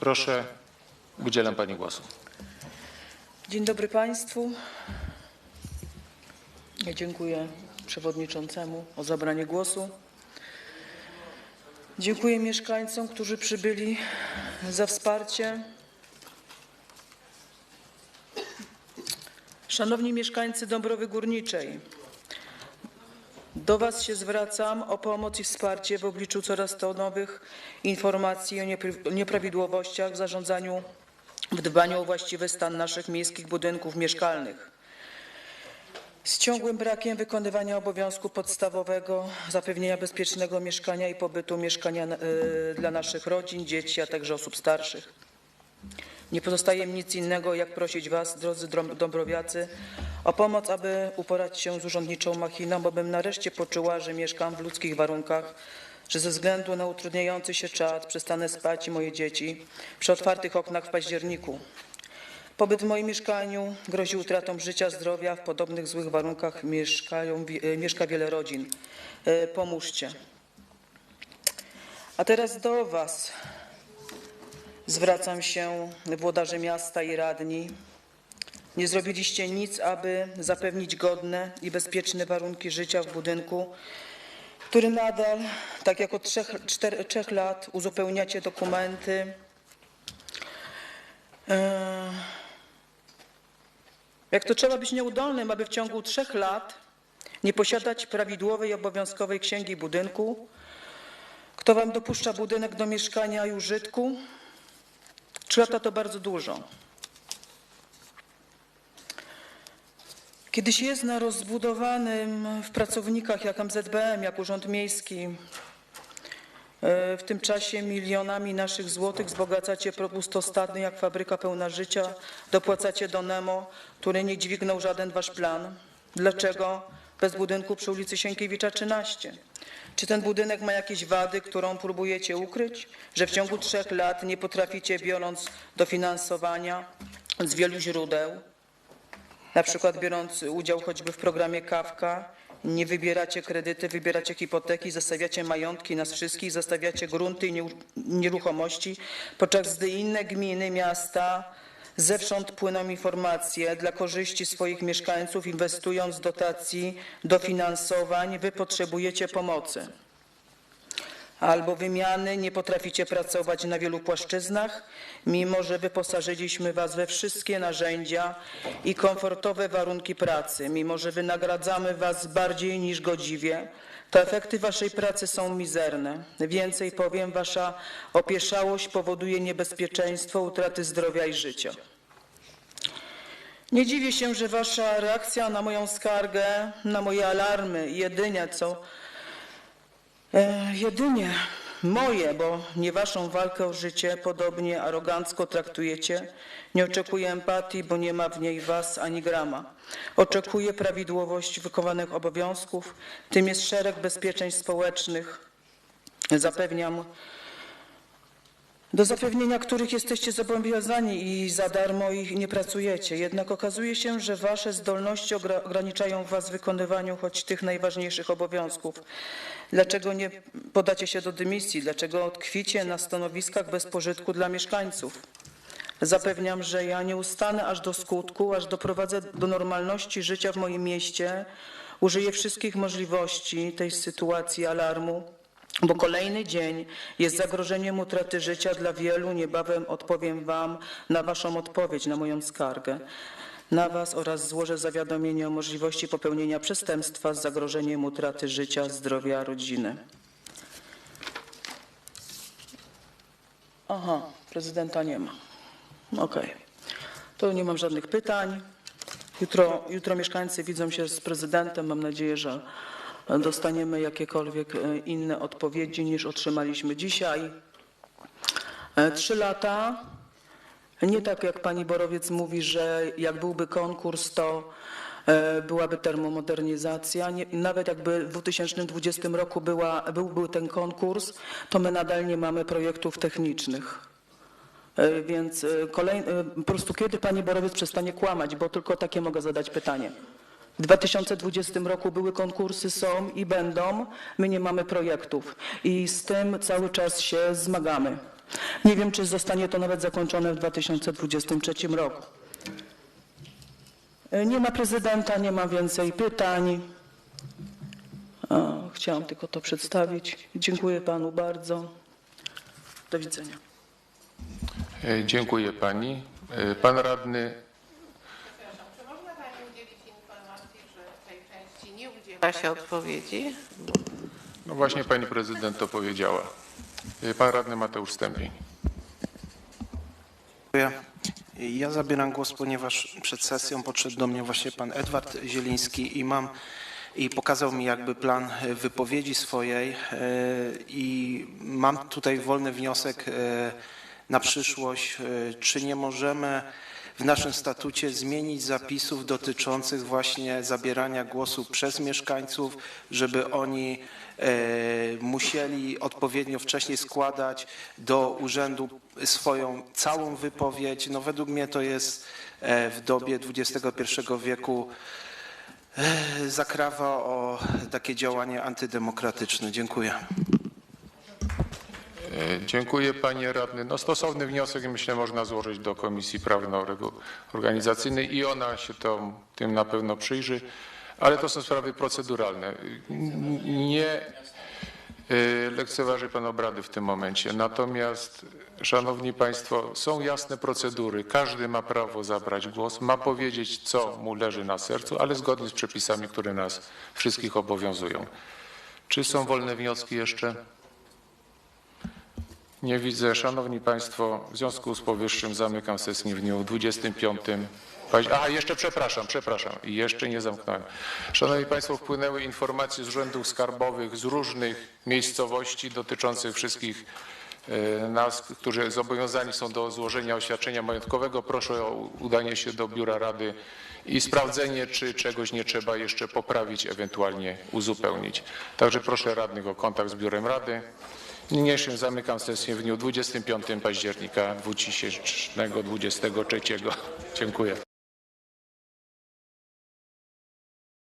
Proszę, udzielam pani głosu. Dzień dobry Państwu. Ja dziękuję przewodniczącemu o zabranie głosu. Dziękuję mieszkańcom, którzy przybyli za wsparcie. Szanowni mieszkańcy Dąbrowy Górniczej, do Was się zwracam o pomoc i wsparcie w obliczu coraz to nowych informacji o niepra- nieprawidłowościach w zarządzaniu w dbaniu o właściwy stan naszych miejskich budynków mieszkalnych. Z ciągłym brakiem wykonywania obowiązku podstawowego zapewnienia bezpiecznego mieszkania i pobytu mieszkania e, dla naszych rodzin, dzieci, a także osób starszych. Nie pozostaje mi nic innego, jak prosić Was, drodzy Dąbrowiacy, o pomoc, aby uporać się z urzędniczą machiną, bo bym nareszcie poczuła, że mieszkam w ludzkich warunkach, że ze względu na utrudniający się czas przestanę spać i moje dzieci przy otwartych oknach w październiku. Pobyt w moim mieszkaniu grozi utratą życia, zdrowia. W podobnych złych warunkach mieszkają, e, mieszka wiele rodzin. E, Pomóżcie. A teraz do Was. Zwracam się włodarze miasta i radni. Nie zrobiliście nic, aby zapewnić godne i bezpieczne warunki życia w budynku, który nadal, tak jak od trzech, czter, trzech lat, uzupełniacie dokumenty. E, Jak to trzeba być nieudolnym, aby w ciągu trzech lat nie posiadać prawidłowej, obowiązkowej księgi budynku? Kto wam dopuszcza budynek do mieszkania i użytku? Trzy lata to bardzo dużo. Kiedy się jest na rozbudowanym w pracownikach jak MZBM, jak Urząd Miejski, e, w tym czasie milionami naszych złotych wzbogacacie pustostatny jak fabryka pełna życia, dopłacacie do Nemo, który nie dźwignął żaden wasz plan. Dlaczego bez budynku przy ulicy Sienkiewicza 13? Czy ten budynek ma jakieś wady, którą próbujecie ukryć? Że w ciągu trzech lat nie potraficie, biorąc dofinansowania z wielu źródeł, na przykład biorąc udział choćby w programie Kawka, nie wybieracie kredyty, wybieracie hipoteki, zostawiacie majątki nas wszystkich, zostawiacie grunty i nieruchomości, podczas gdy inne gminy, miasta zewsząd płyną informacje dla korzyści swoich mieszkańców, inwestując dotacji, dofinansowań, wy potrzebujecie pomocy. Albo wymiany, nie potraficie pracować na wielu płaszczyznach, mimo że wyposażyliśmy Was we wszystkie narzędzia i komfortowe warunki pracy, mimo że wynagradzamy Was bardziej niż godziwie, to efekty Waszej pracy są mizerne. Więcej powiem, Wasza opieszałość powoduje niebezpieczeństwo utraty zdrowia i życia. Nie dziwię się, że Wasza reakcja na moją skargę, na moje alarmy, jedynie co E, jedynie moje, bo nie waszą walkę o życie podobnie arogancko traktujecie. Nie oczekuję empatii, bo nie ma w niej was ani grama. Oczekuję prawidłowości wykonanych obowiązków, tym jest szereg bezpieczeństw społecznych. Zapewniam, do zapewnienia których jesteście zobowiązani i za darmo ich nie pracujecie. Jednak okazuje się, że wasze zdolności ogra- ograniczają was w wykonywaniu choć tych najważniejszych obowiązków. Dlaczego nie podacie się do dymisji? Dlaczego tkwicie na stanowiskach bez pożytku dla mieszkańców? Zapewniam, że ja nie ustanę aż do skutku, aż doprowadzę do normalności życia w moim mieście. Użyję wszystkich możliwości tej sytuacji alarmu, bo kolejny dzień jest zagrożeniem utraty życia dla wielu. Niebawem odpowiem Wam na Waszą odpowiedź na moją skargę. Na Was oraz złożę zawiadomienie o możliwości popełnienia przestępstwa z zagrożeniem utraty życia, zdrowia rodziny. Aha, prezydenta nie ma. Okej. To nie mam żadnych pytań. Jutro, jutro mieszkańcy widzą się z prezydentem. Mam nadzieję, że dostaniemy jakiekolwiek e, inne odpowiedzi niż otrzymaliśmy dzisiaj. E, Trzy lata. Nie tak jak pani Borowiec mówi, że jak byłby konkurs, to e, byłaby termomodernizacja. Nie, nawet jakby w 2020 roku była, był, był ten konkurs, to my nadal nie mamy projektów technicznych. Więc kolej, po prostu kiedy pani Borowiec przestanie kłamać, bo tylko takie mogę zadać pytanie. W 2020 roku były konkursy, są i będą. My nie mamy projektów i z tym cały czas się zmagamy. Nie wiem, czy zostanie to nawet zakończone w 2023 roku. Nie ma prezydenta, nie ma więcej pytań. O, chciałam tylko to przedstawić. Dziękuję panu bardzo. Do widzenia. E, Dziękuję pani. E, Pan radny, Przepraszam, czy można Pani udzielić informacji, że w tej udziela się odpowiedzi? no właśnie pani prezydent to powiedziała. E, Pan radny Mateusz Stępień. Dziękuję. Ja zabieram głos, ponieważ przed sesją podszedł do mnie właśnie pan Edward Zieliński i mam i pokazał mi jakby plan wypowiedzi swojej e, i mam tutaj wolny wniosek e, na przyszłość, czy nie możemy w naszym statucie zmienić zapisów dotyczących właśnie zabierania głosu przez mieszkańców, żeby oni e, musieli odpowiednio wcześniej składać do urzędu swoją całą wypowiedź. No według mnie to jest e, w dobie XXI wieku e, zakrawa o takie działanie antydemokratyczne. Dziękuję. E, Dziękuję panie radny. No stosowny wniosek myślę można złożyć do Komisji Prawno-Organizacyjnej i ona się to, tym na pewno przyjrzy, ale to są sprawy proceduralne. Nie e, lekceważy pan obrady w tym momencie. Natomiast, szanowni państwo, są jasne procedury. Każdy ma prawo zabrać głos, ma powiedzieć, co mu leży na sercu, ale zgodnie z przepisami, które nas wszystkich obowiązują. Czy są wolne wnioski jeszcze? Nie widzę. Szanowni Państwo, w związku z powyższym zamykam sesję w dniu 25. paź- A, jeszcze przepraszam, przepraszam. Jeszcze nie zamknąłem. Szanowni Państwo, wpłynęły informacje z urzędów skarbowych z różnych miejscowości dotyczących wszystkich e, nas, którzy zobowiązani są do złożenia oświadczenia majątkowego. Proszę o udanie się do Biura Rady i sprawdzenie, czy czegoś nie trzeba jeszcze poprawić, ewentualnie uzupełnić. Także proszę radnych o kontakt z Biurem Rady. Niniejszym zamykam sesję w dniu 25 października 2023. Dziękuję.